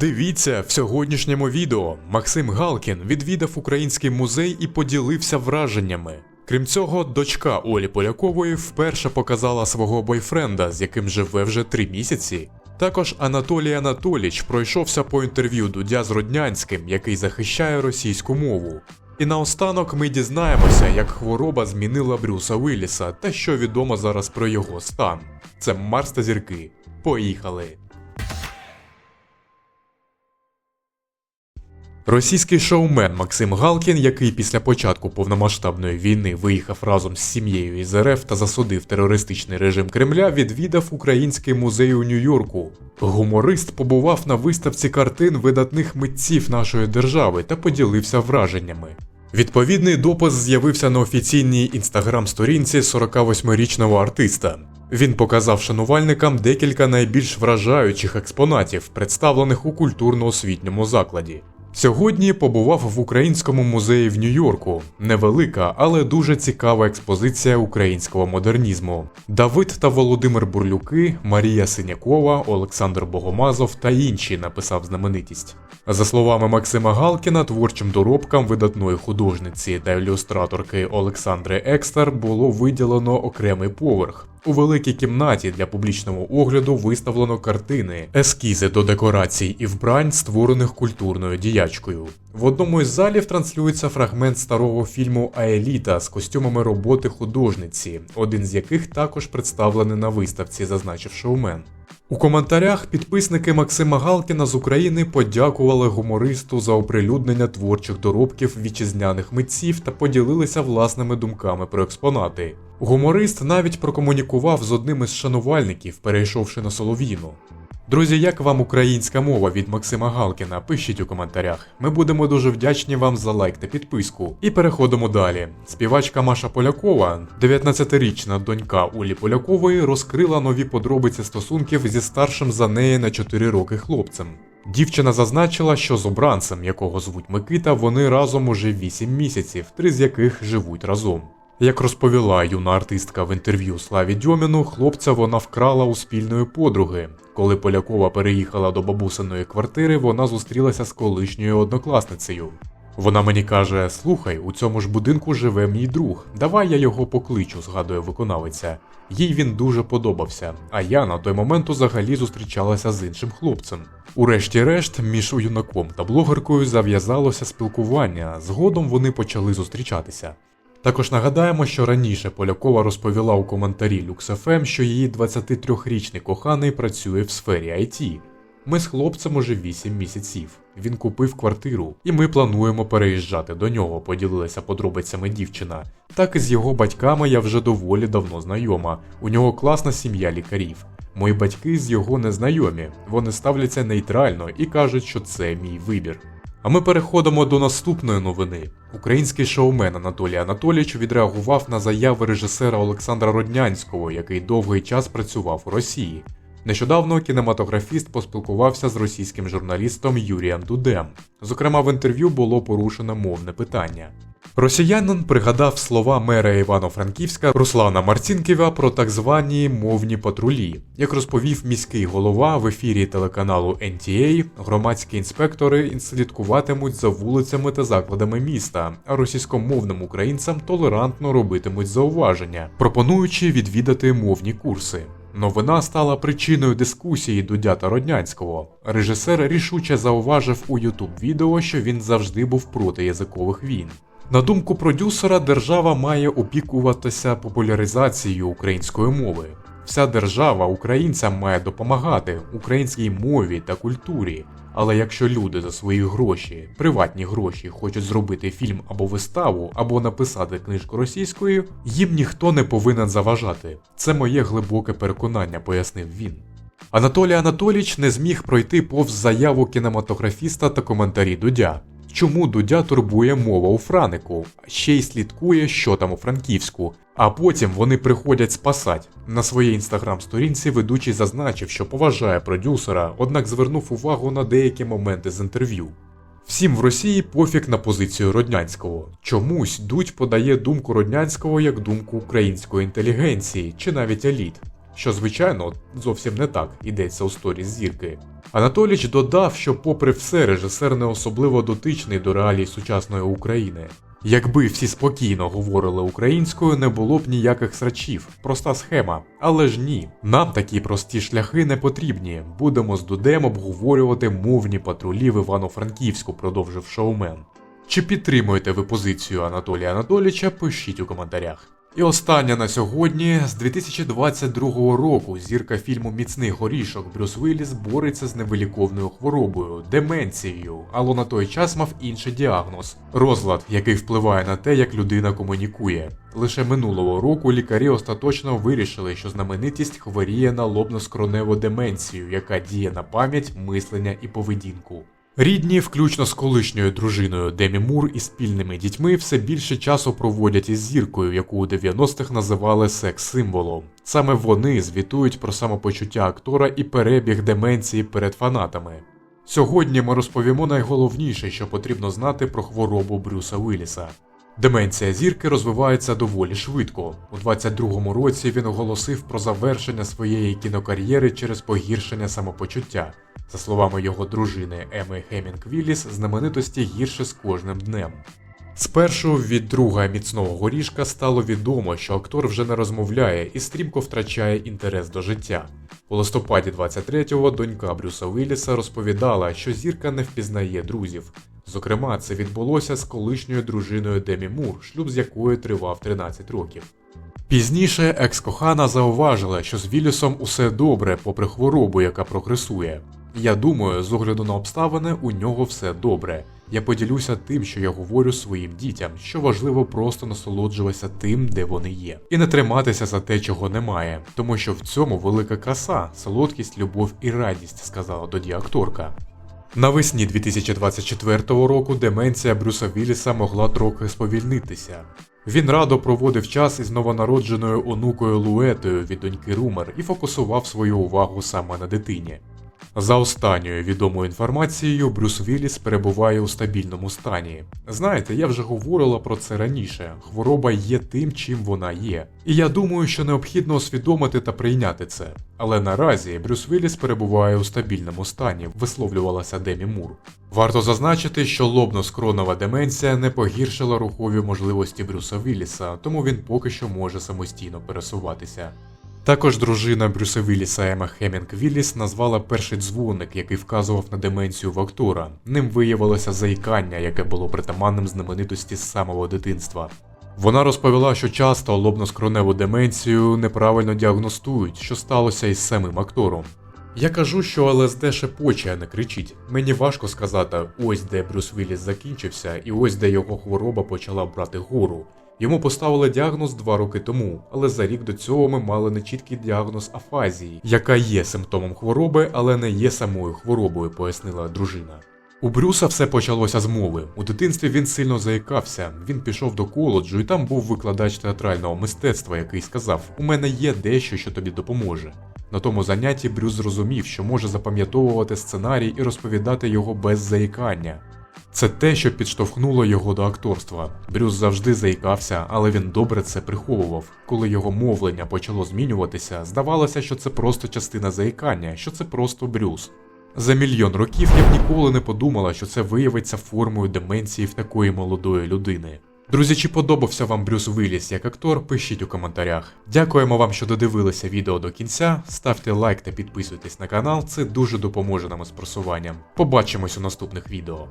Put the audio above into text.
Дивіться в сьогоднішньому відео. Максим Галкін відвідав український музей і поділився враженнями. Крім цього, дочка Олі Полякової вперше показала свого бойфренда, з яким живе вже три місяці. Також Анатолій Анатоліч пройшовся по інтерв'ю Дудя з Роднянським, який захищає російську мову. І наостанок ми дізнаємося, як хвороба змінила Брюса Уілліса та що відомо зараз про його стан. Це Марс та зірки. Поїхали! Російський шоумен Максим Галкін, який після початку повномасштабної війни виїхав разом з сім'єю із РФ та засудив терористичний режим Кремля, відвідав український музей у Нью-Йорку. Гуморист побував на виставці картин видатних митців нашої держави та поділився враженнями. Відповідний допис з'явився на офіційній інстаграм-сторінці 48-річного артиста. Він показав шанувальникам декілька найбільш вражаючих експонатів, представлених у культурно-освітньому закладі. Сьогодні побував в українському музеї в Нью-Йорку. Невелика, але дуже цікава експозиція українського модернізму. Давид та Володимир Бурлюки, Марія Синякова, Олександр Богомазов та інші написав знаменитість. За словами Максима Галкіна, творчим доробкам видатної художниці та ілюстраторки Олександри Екстер було виділено окремий поверх. У великій кімнаті для публічного огляду виставлено картини, ескізи до декорацій і вбрань, створених культурною діячкою. В одному із залів транслюється фрагмент старого фільму Аеліта з костюмами роботи художниці, один з яких також представлений на виставці, зазначив шоумен. У коментарях підписники Максима Галкіна з України подякували гумористу за оприлюднення творчих доробків вітчизняних митців та поділилися власними думками про експонати. Гуморист навіть прокомунікував з одним із шанувальників, перейшовши на солов'їну. Друзі, як вам українська мова від Максима Галкіна? Пишіть у коментарях. Ми будемо дуже вдячні вам за лайк та підписку. І переходимо далі. Співачка Маша Полякова, 19-річна донька Олі Полякової, розкрила нові подробиці стосунків зі старшим за неї на 4 роки хлопцем. Дівчина зазначила, що з обранцем, якого звуть Микита, вони разом уже 8 місяців, три з яких живуть разом. Як розповіла юна артистка в інтерв'ю Славі Дьоміну, хлопця вона вкрала у спільної подруги. Коли Полякова переїхала до бабусиної квартири, вона зустрілася з колишньою однокласницею. Вона мені каже: Слухай, у цьому ж будинку живе мій друг. Давай я його покличу, згадує виконавиця. Їй він дуже подобався, а я на той момент взагалі зустрічалася з іншим хлопцем. Урешті-решт, між юнаком та блогеркою зав'язалося спілкування. Згодом вони почали зустрічатися. Також нагадаємо, що раніше Полякова розповіла у коментарі LuxFM, що її 23-річний коханий працює в сфері IT. Ми з хлопцем уже 8 місяців. Він купив квартиру, і ми плануємо переїжджати до нього, поділилася подробицями дівчина. Так і з його батьками я вже доволі давно знайома. У нього класна сім'я лікарів. Мої батьки з його не знайомі. Вони ставляться нейтрально і кажуть, що це мій вибір. А ми переходимо до наступної новини. Український шоумен Анатолій Анатолійович відреагував на заяви режисера Олександра Роднянського, який довгий час працював у Росії. Нещодавно кінематографіст поспілкувався з російським журналістом Юрієм Дудем. Зокрема, в інтерв'ю було порушено мовне питання. Росіянин пригадав слова мера Івано-Франківська Руслана Марцінківа про так звані мовні патрулі. Як розповів міський голова в ефірі телеканалу NTA, громадські інспектори слідкуватимуть за вулицями та закладами міста, а російськомовним українцям толерантно робитимуть зауваження, пропонуючи відвідати мовні курси. Новина стала причиною дискусії Дудя та Роднянського. Режисер рішуче зауважив у ютуб відео, що він завжди був проти язикових війн. На думку продюсера, держава має опікуватися популяризацією української мови. Вся держава українцям має допомагати українській мові та культурі. Але якщо люди за свої гроші, приватні гроші, хочуть зробити фільм або виставу, або написати книжку російською, їм ніхто не повинен заважати. Це моє глибоке переконання, пояснив він. Анатолій Анатолійович не зміг пройти повз заяву кінематографіста та коментарі Дудя. Чому Дудя турбує мова у Франику, ще й слідкує, що там у Франківську, а потім вони приходять спасать. На своїй інстаграм-сторінці ведучий зазначив, що поважає продюсера, однак звернув увагу на деякі моменти з інтерв'ю. Всім в Росії пофіг на позицію Роднянського. Чомусь Дудь подає думку Роднянського як думку української інтелігенції чи навіть еліт. Що звичайно зовсім не так ідеться у сторіс зірки. Анатоліч додав, що, попри все, режисер не особливо дотичний до реалій сучасної України. Якби всі спокійно говорили українською, не було б ніяких срачів, проста схема. Але ж ні, нам такі прості шляхи не потрібні. Будемо з Дудем обговорювати мовні патрулі в Івано-Франківську, продовжив шоумен. Чи підтримуєте ви позицію Анатолія Анатолійовича, пишіть у коментарях. І останнє на сьогодні з 2022 року зірка фільму Міцний горішок Брюс Вілліс бореться з невиліковною хворобою, деменцією, але на той час мав інший діагноз розлад, який впливає на те, як людина комунікує. Лише минулого року лікарі остаточно вирішили, що знаменитість хворіє на лобно-скроневу деменцію, яка діє на пам'ять, мислення і поведінку. Рідні, включно з колишньою дружиною Демі Мур і спільними дітьми, все більше часу проводять із зіркою, яку у 90-х називали секс-символом. Саме вони звітують про самопочуття актора і перебіг деменції перед фанатами. Сьогодні ми розповімо найголовніше, що потрібно знати про хворобу Брюса Уілліса. Деменція зірки розвивається доволі швидко. У 22-му році він оголосив про завершення своєї кінокар'єри через погіршення самопочуття. За словами його дружини Еми Хемінг Вілліс, знаменитості гірше з кожним днем. Спершу від друга міцного горішка стало відомо, що актор вже не розмовляє і стрімко втрачає інтерес до життя. У листопаді 23-го донька Брюса Уілліса розповідала, що зірка не впізнає друзів. Зокрема, це відбулося з колишньою дружиною Демі Мур, шлюб з якою тривав 13 років. Пізніше екс-кохана зауважила, що з Віллісом усе добре, попри хворобу, яка прогресує. Я думаю, з огляду на обставини, у нього все добре. Я поділюся тим, що я говорю своїм дітям, що важливо просто насолоджуватися тим, де вони є, і не триматися за те, чого немає, тому що в цьому велика краса, солодкість, любов і радість, сказала тоді акторка. Навесні 2024 року деменція Брюса Вілліса могла трохи сповільнитися. Він радо проводив час із новонародженою онукою Луетою від доньки Румер і фокусував свою увагу саме на дитині. За останньою відомою інформацією, Брюс Вілліс перебуває у стабільному стані. Знаєте, я вже говорила про це раніше. Хвороба є тим, чим вона є. І я думаю, що необхідно усвідомити та прийняти це. Але наразі Брюс Вілліс перебуває у стабільному стані, висловлювалася Демі Мур. Варто зазначити, що лобно-скронова деменція не погіршила рухові можливості Брюса Вілліса, тому він поки що може самостійно пересуватися. Також дружина Брюса Вілліса Ема Хемінг Вілліс назвала перший дзвоник, який вказував на деменцію в актора. Ним виявилося заїкання, яке було притаманним знаменитості з самого дитинства. Вона розповіла, що часто лобно-скроневу деменцію неправильно діагностують, що сталося із самим актором. Я кажу, що ЛСД шепоче, а не кричить. Мені важко сказати, ось де Брюс Вілліс закінчився, і ось де його хвороба почала брати гору. Йому поставили діагноз два роки тому, але за рік до цього ми мали нечіткий діагноз афазії, яка є симптомом хвороби, але не є самою хворобою, пояснила дружина. У Брюса все почалося з мови. У дитинстві він сильно заїкався. Він пішов до коледжу, і там був викладач театрального мистецтва, який сказав: У мене є дещо, що тобі допоможе. На тому занятті Брюс зрозумів, що може запам'ятовувати сценарій і розповідати його без заїкання. Це те, що підштовхнуло його до акторства. Брюс завжди заїкався, але він добре це приховував. Коли його мовлення почало змінюватися, здавалося, що це просто частина заїкання, що це просто Брюс. За мільйон років я б ніколи не подумала, що це виявиться формою деменції в такої молодої людини. Друзі, чи подобався вам Брюс Вілліс як актор, пишіть у коментарях. Дякуємо вам, що додивилися відео до кінця. Ставте лайк та підписуйтесь на канал, це дуже допоможе нам із просуванням. Побачимось у наступних відео.